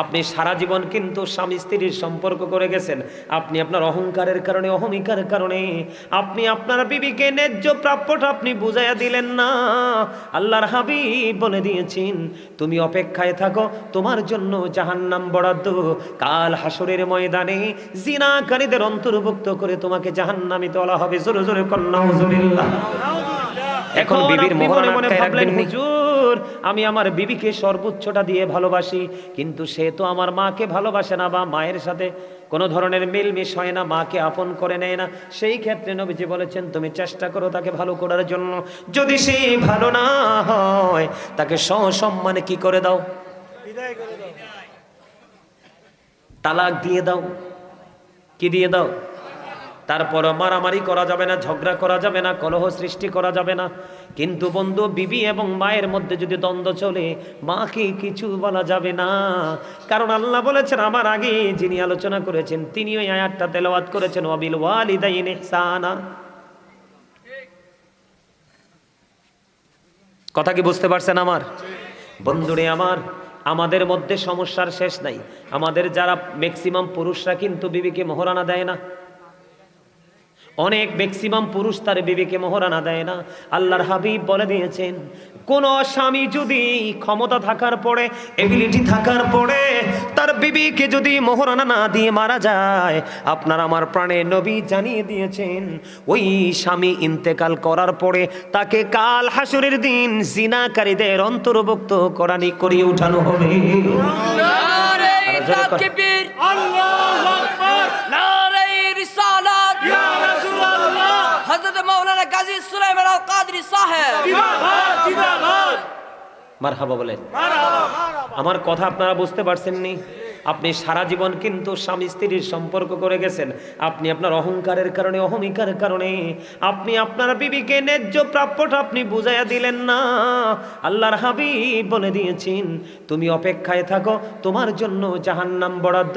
আপনি সারা জীবন কিন্তু স্বামী স্ত্রীর সম্পর্ক করে গেছেন। আপনি আপনার অহংকারের কারণে অহমিকার কারণে। আপনি আপনার বিবিকে ন্যায্য প্রাপ্যটা আপনি বুঝাইয়া দিলেন না। আল্লাহর হাবিব বলে দিয়েছেন তুমি অপেক্ষায় থাকো তোমার জন্য জাহান্নাম বরাদ্দ। কাল হাসরের ময়দানে জিনাকারীদের অন্তর্ভুক্ত করে তোমাকে জাহান্নামে তোলা হবে। জোরে জোরে কন্যা এখন বিবির মোহর মনে ভাবলেন, রাখবেন হুজুর আমি আমার বিবিকে সর্বোচ্চটা দিয়ে ভালোবাসি। কিন্তু সে তো আমার মাকে ভালোবাসে না বা মায়ের সাথে কোনো ধরনের মিলমিশ হয় না, মাকে আপন করে নেয় না। সেই ক্ষেত্রে নবীজি বলেছেন, তুমি চেষ্টা করো তাকে ভালো করার জন্য। যদি সে ভালো না হয়, তাকে সসম্মানে কি করে দাও? তালাক দিয়ে দাও। কি দিয়ে দাও? তারপর মারামারি করা যাবে না, ঝগড়া করা যাবে না, কলহ সৃষ্টি করা যাবে না। কিন্তু বন্ধু, বিবি এবং মায়ের মধ্যে যদি দ্বন্দ্ব চলে, মাকে কিছু বলা যাবে না। কারণ আল্লাহ বলেছেন, আমার আগে যিনি আলোচনা করেছেন তিনি ওই আয়াতটা তেলাওয়াত করেছেন অবিল ওয়ালিদাইন কথা কি বুঝতে পারছেন আমার? বন্ধুরে আমার, আমাদের মধ্যে সমস্যার শেষ নাই। আমাদের যারা ম্যাক্সিমাম পুরুষরা কিন্তু বিবিকে মোহরানা দেয় না। অনেক ম্যাক্সিমাম পুরুষ তার বিবেকে মোহরানা দেয় না। আল্লাহর হাবিব বলে দিয়েছেন কোন স্বামী যদি ক্ষমতা থাকার পরে এবিলিটি থাকার পরে তার বিবিকে যদি মোহরানা না দিয়ে মারা যায় আপনার আমার প্রাণে নবী জানিয়ে দিয়েছেন ওই স্বামী ইন্তেকাল করার পরে তাকে কাল হাসুরের দিন জিনাকারীদের অন্তর্ভুক্ত করানি করিয়ে উঠানো হবে। নারে সুলাইমান আল কাদরি সাহেব মারহাবা বলেন। আমার কথা আপনারা বুঝতে পারছেন নি আপনি সারা জীবন কিন্তু স্বামী স্ত্রীর সম্পর্ক করে গেছেন। আপনি আপনার অহংকারের কারণে, অহমিকার কারণে। আপনি আপনার বিবিকে ন্যায্য প্রাপ্যটা আপনি বুঝাইয়া দিলেন না। আল্লাহর হাবিব বলে দিয়েছেন, তুমি অপেক্ষায় থাকো, তোমার জন্য জাহান্নাম বরাদ্দ।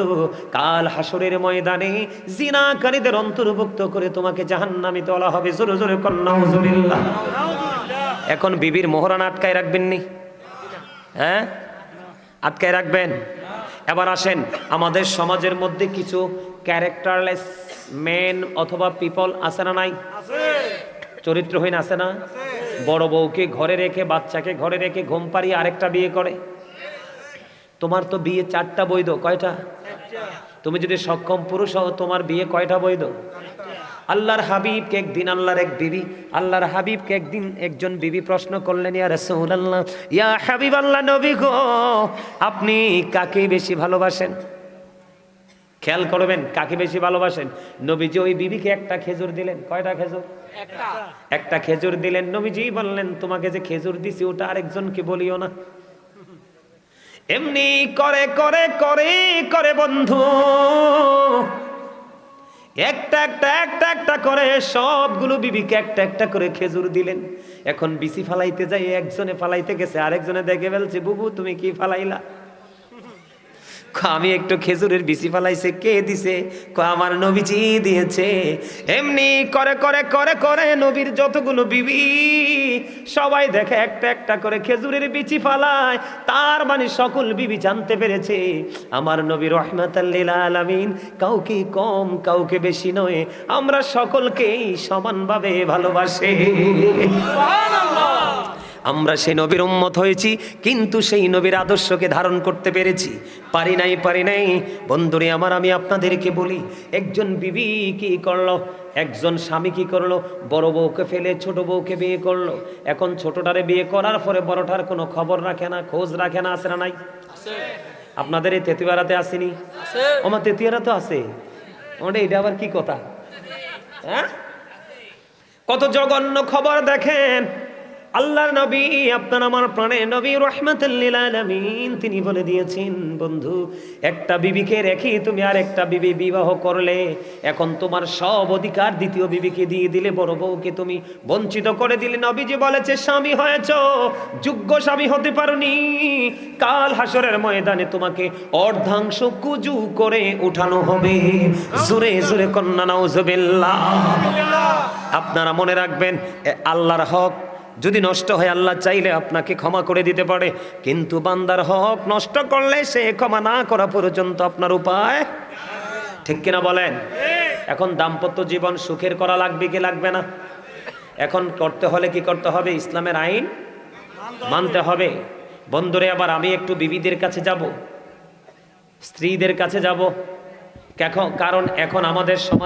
কাল হাসরের ময়দানে জিনাকারীদের অন্তর্ভুক্ত করে তোমাকে জাহান্নামে তোলা হবে। জোরে জোরে কন্যা এখন বিবির মোহরান আটকায় রাখবেন নি হ্যাঁ? আটকায় রাখবেন? এবার আসেন আমাদের সমাজের মধ্যে কিছু ক্যারেক্টারলেস মেন অথবা পিপল আছে না নাই? চরিত্রহীন আছে না? বড় বউকে ঘরে রেখে বাচ্চাকে ঘরে রেখে ঘুম পাড়িয়ে আরেকটা বিয়ে করে। তোমার তো বিয়ে চারটা বৈধ কয়টা? তুমি যদি সক্ষম পুরুষ হও তোমার বিয়ে কয়টা বৈধ? আল্লাহর হাবিবকে একদিন আল্লাহর এক বিবি আল্লাহর হাবিবকে একদিন একজন বিবি প্রশ্ন করলেন ইয়া রাসূলুল্লাহ ইয়া হাবিব আল্লাহ নবী গো আপনি কাকে বেশি ভালোবাসেন? খেয়াল করবেন কাকে বেশি ভালোবাসেন? নবীজি ওই বিবিকে একটা খেজুর দিলেন। কয়টা খেজুর? একটা। একটা খেজুর দিলেন। নবীজি বললেন তোমাকে যে খেজুর দিছি ওটা আরেকজনকে বলিও না। এমনি করে করে করে করে বন্ধু একটা একটা একটা একটা করে সবগুলো বিবিকে একটা একটা করে খেজুর দিলেন। এখন বিসি ফালাইতে যাই, একজনে ফালাইতে গেছে, আরেকজনে দেখে ফেলছে, বুবু, তুমি কি ফালাইলা? আমি একটু খেজুরের বিসি ফালাইছে কে দিছে? ক, আমার নবীজি দিয়েছে। এমনি করে করে করে করে নবীর যতগুলো বিবি সবাই দেখে একটা একটা করে খেজুরের বিচি ফালায়। তার মানে সকল বিবি জানতে পেরেছে আমার নবী রহমাতাল্লিল আলামিন কাউকে কম কাউকে বেশি নয় আমরা সকলকেই সমানভাবে ভালোবাসে। আমরা সেই নবীর উম্মত হয়েছি কিন্তু সেই নবীর আদর্শকে ধারণ করতে পেরেছি। পারি নাই পারি নাই। বন্ধুরে আমার আমি আপনাদেরকে বলি একজন বিবি কি করল? একজন স্বামী কি করল? বড় বউকে ফেলে ছোট বউকে বিয়ে করল। এখন ছোটটারে বিয়ে করার পরে বড়টার কোনো খবর রাখে না খোঁজ রাখে না আসে না নাই? আপনাদের এই তেতুয়ারাতে আসেনি? আমার তেতুয়ারা তো আছে। ওটা এটা আবার কি কথা? হ্যাঁ? কত জঘন্য খবর দেখেন। আল্লাহর নবী, আপনার আমার প্রাণে নবী, রহমতুল্লিল আলামিন, তিনি বলে দিয়েছেন, বন্ধু, একটা বিবিকে রেখে তুমি আর একটা বিবি বিবাহ করলে, এখন তোমার সব অধিকার দ্বিতীয় বিবিকে দিয়ে দিলে, বড় বউকে তুমি বঞ্চিত করে দিলে। নবীজি বলেছে, স্বামী হয়েছ, যোগ্য স্বামী হতে পারোনি। কাল হাসরের ময়দানে তোমাকে অর্ধাংশ কুজু করে উঠানো হবে। জোরে জোরে কন্যা, নাউজুবিল্লাহ। আপনারা মনে রাখবেন আল্লাহর হক যদি নষ্ট হয়, আল্লাহ চাইলে আপনাকে ক্ষমা করে দিতে পারে। কিন্তু বান্দার হক নষ্ট করলে সে ক্ষমা না করা পর্যন্ত আপনার উপায় ঠিক কিনা বলেন? এখন দাম্পত্য জীবন সুখের করা লাগবে কি লাগবে না? এখন করতে হলে কি করতে হবে? ইসলামের আইন মানতে হবে। বন্ধুরে, আবার আমি একটু বিবিদের কাছে যাব। স্ত্রীদের কাছে যাব। কারণ এখন আমাদের সমাজ